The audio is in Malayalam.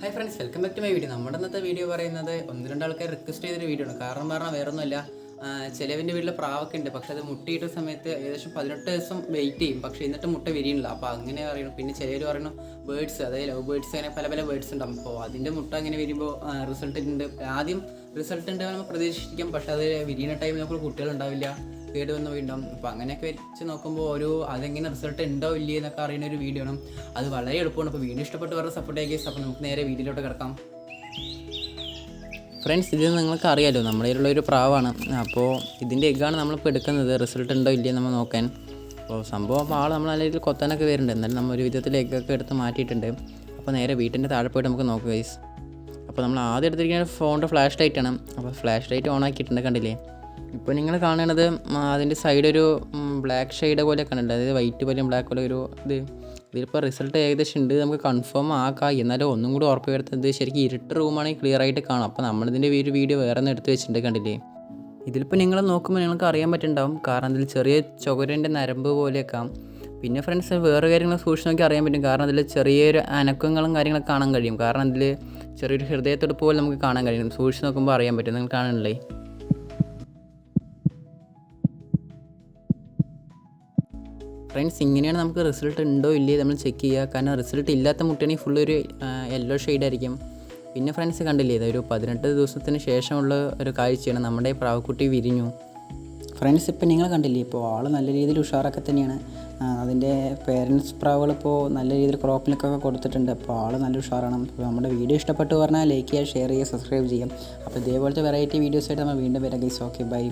Hi friends welcome back to my video നമ്മുടെ ഇന്നത്തെ വീഡിയോ പറയുന്നത് ഒന്ന് രണ്ട് ആൾക്കാർ റിക്വസ്റ്റ് ചെയ്തൊരു വീഡിയോ ആണ്. കാരണം പറഞ്ഞാൽ വേറെ ഒന്നുമില്ല ചിലവിന്റെ വീട്ടിൽ പ്രാവൊക്കെ ഉണ്ട്. പക്ഷെ അത് മുട്ടയിട്ട സമയത്ത് ഏകദേശം പതിനെട്ട് ദിവസം വെയിറ്റ് ചെയ്യും. പക്ഷേ എന്നിട്ട് മുട്ട വിരിയണില്ല അപ്പോൾ അങ്ങനെ പറയണം പിന്നെ ചിലർ പറയുന്നു ബേഡ്സ് അതായത് ലവ് ബേഡ്സ് അങ്ങനെ പല പല ബേഡ്സ് ഉണ്ടാകും അപ്പോൾ അതിന്റെ മുട്ട അങ്ങനെ വരുമ്പോൾ ഉണ്ട് ആദ്യം റിസൾട്ട് ഉണ്ട് നമ്മൾ പ്രതീക്ഷിക്കാം. പക്ഷേ അത് വിരിയുന്ന ടൈമിൽ നമുക്ക് കുട്ടികളുണ്ടാവില്ല കേട് വന്ന് വീണ്ടും. അപ്പം അങ്ങനെയൊക്കെ വെച്ച് നോക്കുമ്പോൾ ഒരു അതെങ്ങനെ റിസൾട്ട് ഉണ്ടോ ഇല്ലേ എന്നൊക്കെ അറിയുന്ന ഒരു വീഡിയോ ആണ്. അത് വളരെ എളുപ്പമാണ്. അപ്പോൾ വീഡിയോ ഇഷ്ടപ്പെട്ട് വേറെ സപ്പോർട്ട് ആക്കി അപ്പോൾ നമുക്ക് നേരെ വീഡിയോയിലോട്ട് കിടക്കാം. ഫ്രണ്ട്സ് ഇത് നിങ്ങൾക്ക് അറിയാലോ. നമ്മുടെ ഒരു പ്രാവാണ്. അപ്പോൾ ഇതിന്റെ എഗ്ഗാണ് നമ്മളിപ്പോൾ എടുക്കുന്നത് റിസൾട്ട് ഉണ്ടോ ഇല്ലേ നമ്മൾ നോക്കാൻ. അപ്പോൾ സംഭവം ആൾ നമ്മൾ നല്ല രീതിയിൽ കൊത്താനൊക്കെ വരുന്നുണ്ട്. എന്നാലും നമ്മൾ ഒരു വിധത്തിൽ എഗ്ഗൊക്കെ എടുത്ത് മാറ്റിയിട്ടുണ്ട്. അപ്പോൾ നേരെ വീട്ടിന്റെ താഴെ പോയിട്ട് നമുക്ക് നോക്കാം ഗൈസ് അപ്പോൾ നമ്മൾ ആദ്യം എടുത്തിരിക്കുന്നത് ഫോണിന്റെ ഫ്ലാഷ് ലൈറ്റ് ആണ്. അപ്പോൾ ഫ്ലാഷ് ലൈറ്റ് ഓൺ ആക്കിയിട്ടുണ്ട് കണ്ടില്ലേ? ഇപ്പോൾ നിങ്ങൾ കാണുന്നത് അതിന്റെ സൈഡ് ഒരു ബ്ലാക്ക് ഷെയ്ഡ് പോലെ കണ്ടിട്ടുണ്ട്. അതായത് വൈറ്റ് പോലെയും ബ്ലാക്ക് പോലെ ഒരു ഇത്. ഇതിലിപ്പോൾ റിസൾട്ട് ഏകദേശം ഉണ്ട്. നമുക്ക് കൺഫേം ആക്കാം. എന്നാലും ഒന്നും കൂടി ഉറപ്പ് വരുത്തുന്നത് ശരിക്കും ഇരുട്ട് റൂമാണെങ്കിൽ ക്ലിയർ ആയിട്ട് കാണാം. അപ്പോൾ നമ്മളിതിന്റെ ഒരു വീഡിയോ വേറെ ഒന്ന് എടുത്ത് വെച്ചിട്ടുണ്ട് കണ്ടില്ലേ? ഇതിലിപ്പോൾ നിങ്ങൾ നോക്കുമ്പോൾ നിങ്ങൾക്ക് അറിയാൻ പറ്റുന്നുണ്ടാവും. കാരണം ഇതിൽ ചെറിയ ചുവരന്റെ നരമ്പ് പോലെയൊക്കെ. പിന്നെ ഫ്രണ്ട്സ് വേറെ കാര്യങ്ങൾ സൂക്ഷിച്ച് നോക്കി അറിയാൻ പറ്റും. കാരണം അതിൽ ചെറിയൊരു അനക്കങ്ങളും കാര്യങ്ങളൊക്കെ കാണാൻ കഴിയും. കാരണം അതിൽ ചെറിയൊരു ഹൃദയത്തെടുപ്പ് പോലെ നമുക്ക് കാണാൻ കഴിയും. സൂക്ഷിച്ച് നോക്കുമ്പോൾ അറിയാൻ പറ്റും. നിങ്ങൾ കാണണില്ലേ ഫ്രണ്ട്സ് ഇങ്ങനെയാണ് നമുക്ക് റിസൾട്ട് ഉണ്ടോ ഇല്ലേ നമ്മൾ ചെക്ക് ചെയ്യുക. കാരണം റിസൾട്ട് ഇല്ലാത്ത മുട്ടയാണെങ്കിൽ ഫുൾ ഒരു യെല്ലോ ആയിരിക്കും. പിന്നെ ഫ്രണ്ട്സ് കണ്ടില്ലേ? ഇത് ഒരു പതിനെട്ട് ദിവസത്തിന് ശേഷമുള്ള ഒരു കാഴ്ചയാണ്. നമ്മുടെ പ്രാവക്കുട്ടി വിരിഞ്ഞു. ഫ്രണ്ട്സ് ഇപ്പം നിങ്ങൾ കണ്ടില്ലേ? ഇപ്പോൾ ആൾ നല്ല രീതിയിൽ ഉഷാറൊക്കെ തന്നെയാണ്. അതിന്റെ പേരൻസ് പ്രാവുകൾ ഇപ്പോൾ നല്ല രീതിയിൽ ക്രോപ്പിലൊക്കെ കൊടുത്തിട്ടുണ്ട്. അപ്പോൾ ആൾ നല്ല ഉഷാറാണ്. അപ്പോൾ നമ്മുടെ വീഡിയോ ഇഷ്ടപ്പെട്ടു പറഞ്ഞാൽ ലൈക്ക് ചെയ്യുക ഷെയർ ചെയ്യുക സബ്സ്ക്രൈബ് ചെയ്യാം അപ്പോൾ ഇതേപോലത്തെ വെറൈറ്റി വീഡിയോസായിട്ട് നമ്മൾ വീണ്ടും വരാം ഗൈസ് ഓക്കെ ബൈ